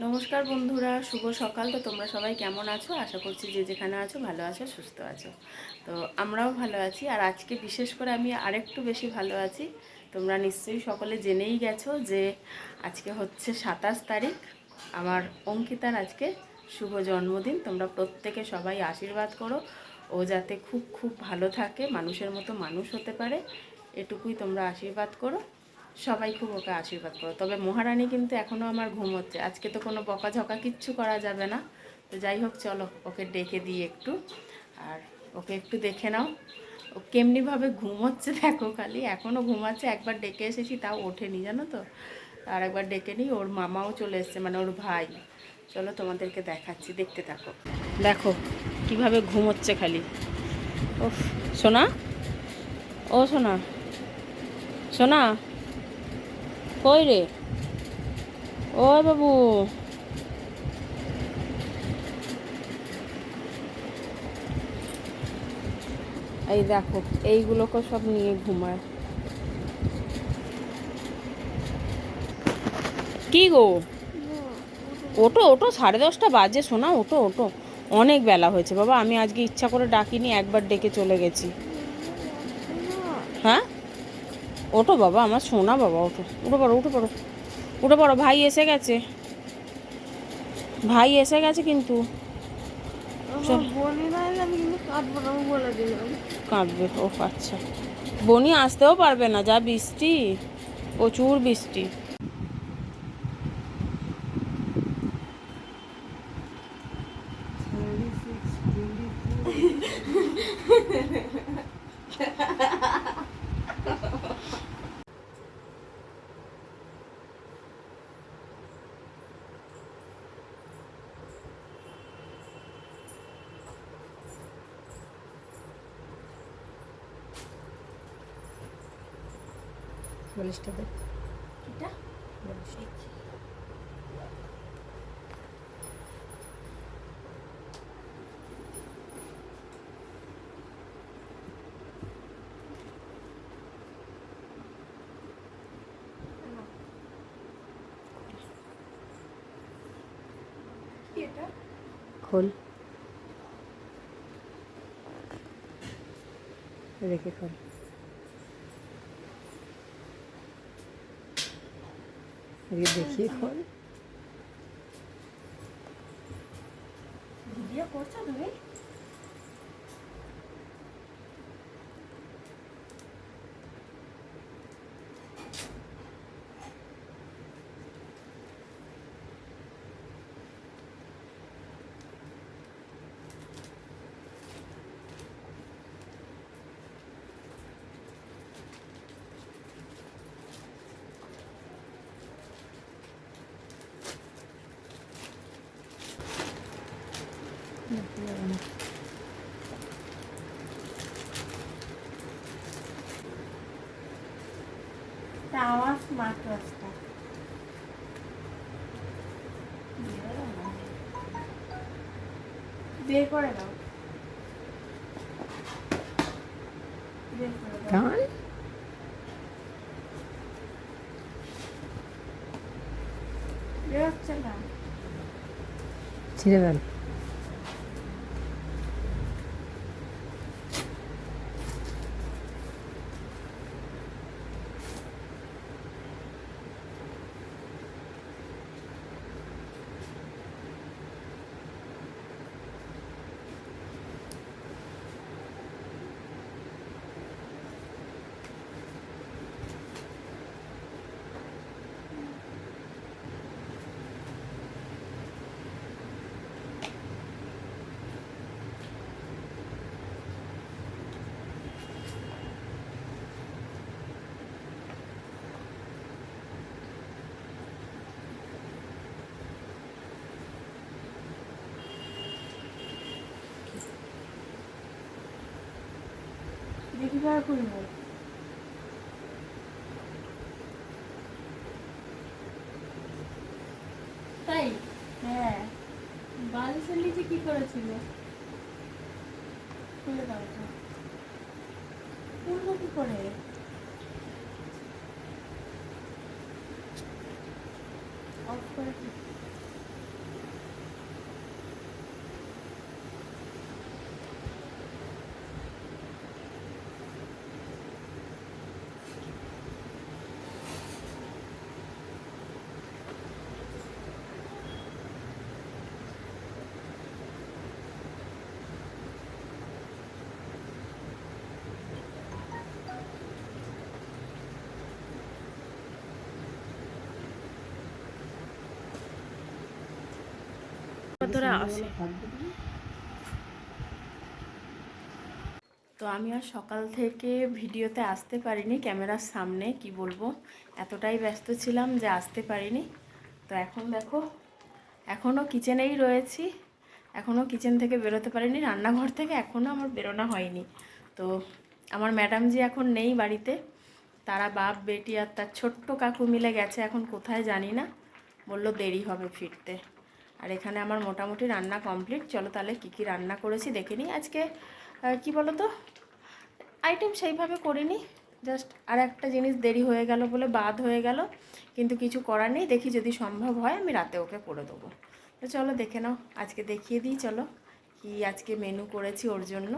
নমস্কার বন্ধুরা, শুভ সকাল। তো তোমরা সবাই কেমন আছো? আশা করছি যে যেখানে আছো ভালো আছো, সুস্থ আছো। তো আমরাও ভালো আছি। আর আজকে বিশেষ করে আমি আরেকটু বেশি ভালো আছি। তোমরা নিশ্চয়ই সকলে জেনেই গেছো যে আজকে হচ্ছে সাতাশ তারিখ। আমার অঙ্কিতার আজকে শুভ জন্মদিন। তোমরা প্রত্যেকে সবাই আশীর্বাদ করো। ও যাতে খুব খুব ভালো থাকে, মানুষের মতো মানুষ হতে পারে, এটুকুই তোমরা আশীর্বাদ করো। সবাই খুব ওকে আশীর্বাদ করো। তবে মহারানী কিন্তু এখনও আমার ঘুম হচ্ছে। আজকে তো কোনো বকাঝকা কিচ্ছু করা যাবে না। তো যাই হোক, চলো, ওকে ডেকে দিই একটু। আর ওকে একটু দেখে নাও। ও কেমনিভাবে ঘুমোচ্ছে দেখো খালি। এখনও ঘুমাচ্ছে একবার ডেকে এসেছি, তাও ওঠেনি, জানো তো? আর একবার ডেকে নিই, ওর মামাও চলে এসছে মানে ওর ভাই। চলো, তোমাদেরকে দেখাচ্ছি, দেখতে থাকো। দেখো, কীভাবে ঘুমোচ্ছে খালি। ও সোনা? ও সোনা সোনা? কই রে? ও বাবু। এই দেখো, এইগুলোকে সব নিয়ে ঘুমায়। কি গো? ওটো ওটো সাড়ে দশটা বাজে শোনা ওটো ওটো অনেক বেলা হয়েছে, বাবা, আমি আজকে ইচ্ছা করে ডাকিনি, একবার ডেকে চলে গেছি। হ্যাঁ? ওঠো বাবা আমার সোনা বাবা ওঠো। উঠে পড়ো উঠে পড়ো। উঠে পড়ো ভাই এসে গেছে। ভাই এসে গেছে কিন্তু। কাঁদবে ও আচ্ছা। বনি আসতেও পারবে না যা বৃষ্টি প্রচুর বৃষ্টি। বলিসটা দেখ এটা? খোল। রেখে খোল। এদিকে দেখিয়ে খোল ভিডিও করছ তুমি? তা আমার স্মার্ট ওয়াচটা বের করে দাও বের করে দাও গান বের হচ্ছে না ছিঁড়ে ফেল দেখি কার খুলবো তাই? হ্যাঁ। বালিশের নিচে কি করেছিল খুলে দাও তো। খুলবো কি করে? অফ করে আসে। তো আমি আর সকাল থেকে ভিডিওতে আসতে পারিনি, ক্যামেরার সামনে, কি বলব? এতটাই ব্যস্ত ছিলাম যে আসতে পারিনি। তো এখন দেখো এখনও কিচেনেই রয়েছি। এখনও কিচেন থেকে বেরোতে পারিনি, রান্নাঘর থেকে এখনও আমার বেরোনো হয়নি। তো আমার ম্যাডামজি এখন নেই বাড়িতে। তারা বাপ, বেটি আর তার ছোট্ট কাকু মিলে গেছে এখন, কোথায় জানি না। বলল দেরি হবে ফিরতে। আর এখানে আমার মোটামুটি রান্না কমপ্লিট। চলো তাহলে কী কী রান্না করেছি দেখে নিই। আজকে কি বলো তো আইটেম সেইভাবে করিনি। জাস্ট আর একটা জিনিস দেরি হয়ে গেল বলে বাদ হয়ে গেল। কিন্তু কিছু করার নেই। দেখি যদি সম্ভব হয়, আমি রাতে ওকে করে দেবো। তো চলো দেখে নাও। আজকে দেখিয়ে দিই, চলো। কি আজকে মেনু করেছি ওর জন্য।